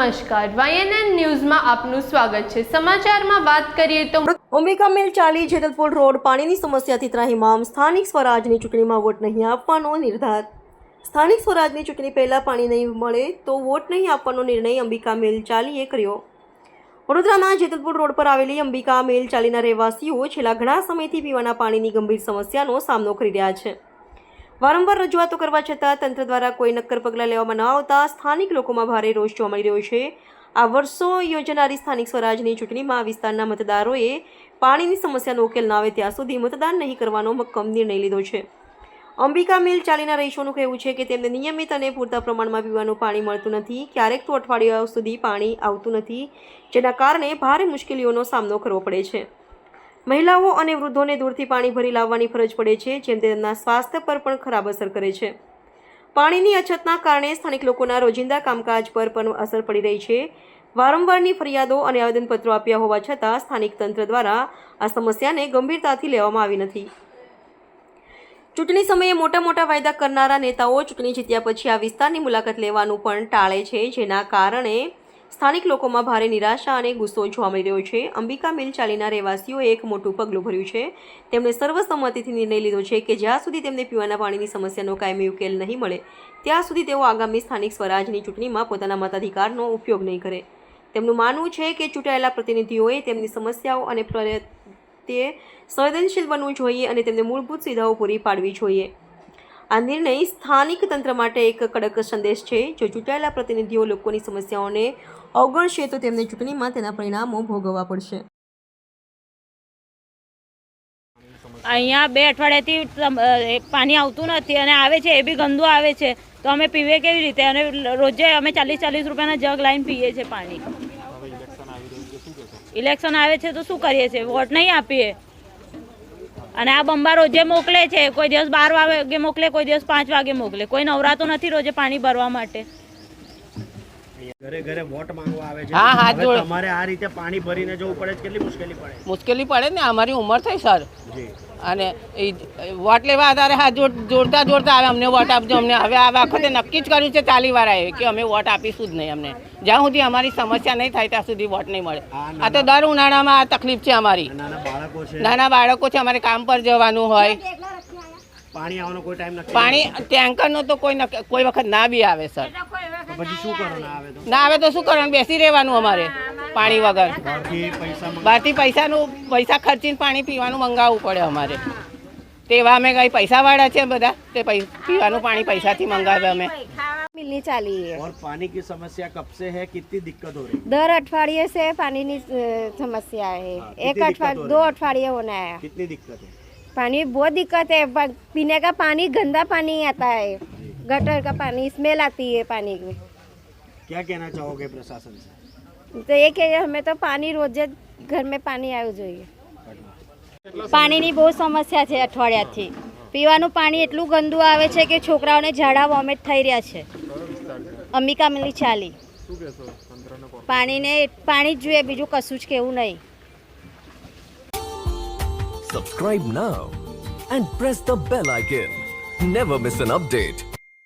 નમસ્કાર. વાયએનએન ન્યૂઝમાં આપનું સ્વાગત છે. સમાચારમાં વાત કરીએ તો અંબિકા મિલ ચાલી જેતલપુર રોડ પાણીની સમસ્યાથી ત્રાહિમામ સ્થાનિક સ્વરાજની ચૂંટણીમાં વોટ નહીં આપવાનો નિર્ધાર. સ્થાનિક સ્વરાજની ચૂંટણી પહેલાં પાણી નહીં મળે તો વોટ નહીં આપવાનો નિર્ણય અંબિકા મિલ ચાલીએ કર્યો. વડોદરાના જેતલપુર રોડ પર આવેલી અંબિકા મિલ ચાલીના રહેવાસીઓ છેલ્લા ઘણા સમયથી પીવાના પાણીની ગંભીર સમસ્યાનો સામનો કરી રહ્યા છે. વારંવાર રજૂઆતો કરવા છતાં તંત્ર દ્વારા કોઈ નક્કર પગલાં લેવામાં ન આવતા સ્થાનિક લોકોમાં ભારે રોષ જોવા મળી રહ્યો છે. આ વર્ષો યોજાનારી સ્થાનિક સ્વરાજની ચૂંટણીમાં વિસ્તારના મતદારોએ પાણીની સમસ્યાનો ઉકેલ ન આવે ત્યાં સુધી મતદાન નહીં કરવાનો મક્કમ નિર્ણય લીધો છે. અંબિકા મિલ ચાલીના રહીશોનું કહેવું છે કે તેમને નિયમિત અને પૂરતા પ્રમાણમાં પીવાનું પાણી મળતું નથી. ક્યારેક તો અઠવાડિયા સુધી પાણી આવતું નથી, જેના કારણે ભારે મુશ્કેલીઓનો સામનો કરવો પડે છે. મહિલાઓ અને વૃદ્ધોને દૂરથી પાણી ભરી લાવવાની ફરજ પડે છે, જેમ તેમના સ્વાસ્થ્ય પર પણ ખરાબ અસર કરે છે. પાણીની અછતના કારણે સ્થાનિક લોકોના રોજિંદા કામકાજ પર પણ અસર પડી રહી છે. વારંવારની ફરિયાદો અને આવેદનપત્રો આપ્યા હોવા છતાં સ્થાનિક તંત્ર દ્વારા આ સમસ્યાને ગંભીરતાથી લેવામાં આવી નથી. ચૂંટણી સમયે મોટા મોટા વાયદા કરનારા નેતાઓ ચૂંટણી જીત્યા પછી આ વિસ્તારની મુલાકાત લેવાનું પણ ટાળે છે, જેના કારણે સ્થાનિક લોકોમાં ભારે નિરાશા અને ગુસ્સો જોવા મળી રહ્યો છે. અંબિકા મિલ ચાલીના રહેવાસીઓએ એક મોટું પગલું ભર્યું છે. તેમણે સર્વસંમતિથી નિર્ણય લીધો છે કે જ્યાં સુધી તેમને પીવાના પાણીની સમસ્યાનો કાયમી ઉકેલ નહીં મળે, ત્યાં સુધી તેઓ આગામી સ્થાનિક સ્વરાજની ચૂંટણીમાં પોતાના મતાધિકારનો ઉપયોગ નહીં કરે. તેમનું માનવું છે કે ચૂંટાયેલા પ્રતિનિધિઓએ તેમની સમસ્યાઓ અને પ્રત્યે સંવેદનશીલ બનવું જોઈએ અને તેમને મૂળભૂત સુવિધાઓ પૂરી પાડવી જોઈએ. આ નિર્ણય સ્થાનિક તંત્ર માટે એક કડક સંદેશ છે. જો ચૂંટાયેલા પ્રતિનિધિઓ લોકોની સમસ્યાઓને અવગણશે તો તેમને ચૂંટણીમાં તેના પરિણામો ભોગવવા પડશે. અહીંયા બે અઠવાડિયાથી પાણી આવતું નથી અને આવે છે એ બી ગંદુ આવે છે. તો અમે પીવે કેવી રીતે? અને રોજે અમે ચાલીસ ચાલીસ રૂપિયાના જગ લાઈન પીએ છીએ પાણી. ઇલેક્શન આવે છે તો શું કરીએ છીએ? વોટ નહીં આપીએ. અને આ બંબા રોજે મોકલે છે, કોઈ દિવસ બાર વાગે મોકલે, કોઈ દિવસ પાંચ વાગે મોકલે. કોઈ નવરાતો નથી રોજે પાણી ભરવા માટે. ઘરે ઘરે વોટ માંગવા આવે છે. હા, હાથ હવે તમારે આ રીતે પાણી ભરીને જવું પડે છે કેટલી મુશ્કેલી પડે? મુશ્કેલી પડે ને અમારી ઉંમર થઈ સર. અને એ વોટ લેવા આધારે હાથ જોડ જોડતા જોડતા આવે અમને વોટ આપજો અમને હવે આ વખતે નક્કી જ કર્યું છે ચાલીવાળાએ કે અમે વોટ આપીશું જ નહીં અમને. જ્યાં સુધી અમારી સમસ્યા નહીં થાય ત્યાં સુધી વોટ નહીં મળે. આ તો દર ઉનાળામાં આ તકલીફ છે અમારી. નાના બાળકો છે. નાના બાળકો છે અમારે કામ પર જવાનું હોય. પાણી આવવાનો કોઈ ટાઈમ નથી. પાણી ટેન્કરનો તો કોઈ કોઈ વખત ના બી આવે સર. ના આવે તો ના આવે તો શું કરવાનું બેસી રહેવાનું અમારે પાણી વગર બહારથી પૈસા મંગ- બહારથી પૈસાનું પૈસા ખર્ચીને પાણી પીવાનું મંગાવવું પડે અમારે તેવા અમે કઈ પૈસાવાળા છે બધા તે પૈ- પીવાનું પાણી પૈસાથી મંગાવે અમે मिलनी चाहिए और पानी की समस्या कब से है कितनी दिक्कत हो रही दर अठवाडिये से पानी की समस्या है हाँ, एक कितनी दिक्कत अठवाडिये हो दो रही है? अठवाडिये होना है कितनी दिक्कत है पानी बहुत दिक्कत है प- पीने का पानी गंदा पानी आता है गटर का पानी स्मेल आती है पानी की क्या कहना चाहोगे प्रशासन से तो ये कि हमें तो पानी रोजे घर में પાણી આવવું જોઈએ પાણીની બહુ સમસ્યા છે અઠવાડિયાથી પીવાનું પાણી એટલું ગંદુ આવે છે કે છોકરાઓને ઝાડા વોમિટ થઈ રહ્યા છે અંબિકા મિલી ચાલી પાણીને પાણી જ જોઈએ બીજું કશું જ કેવું નહીં Subscribe now and press the bell icon. Never miss an update.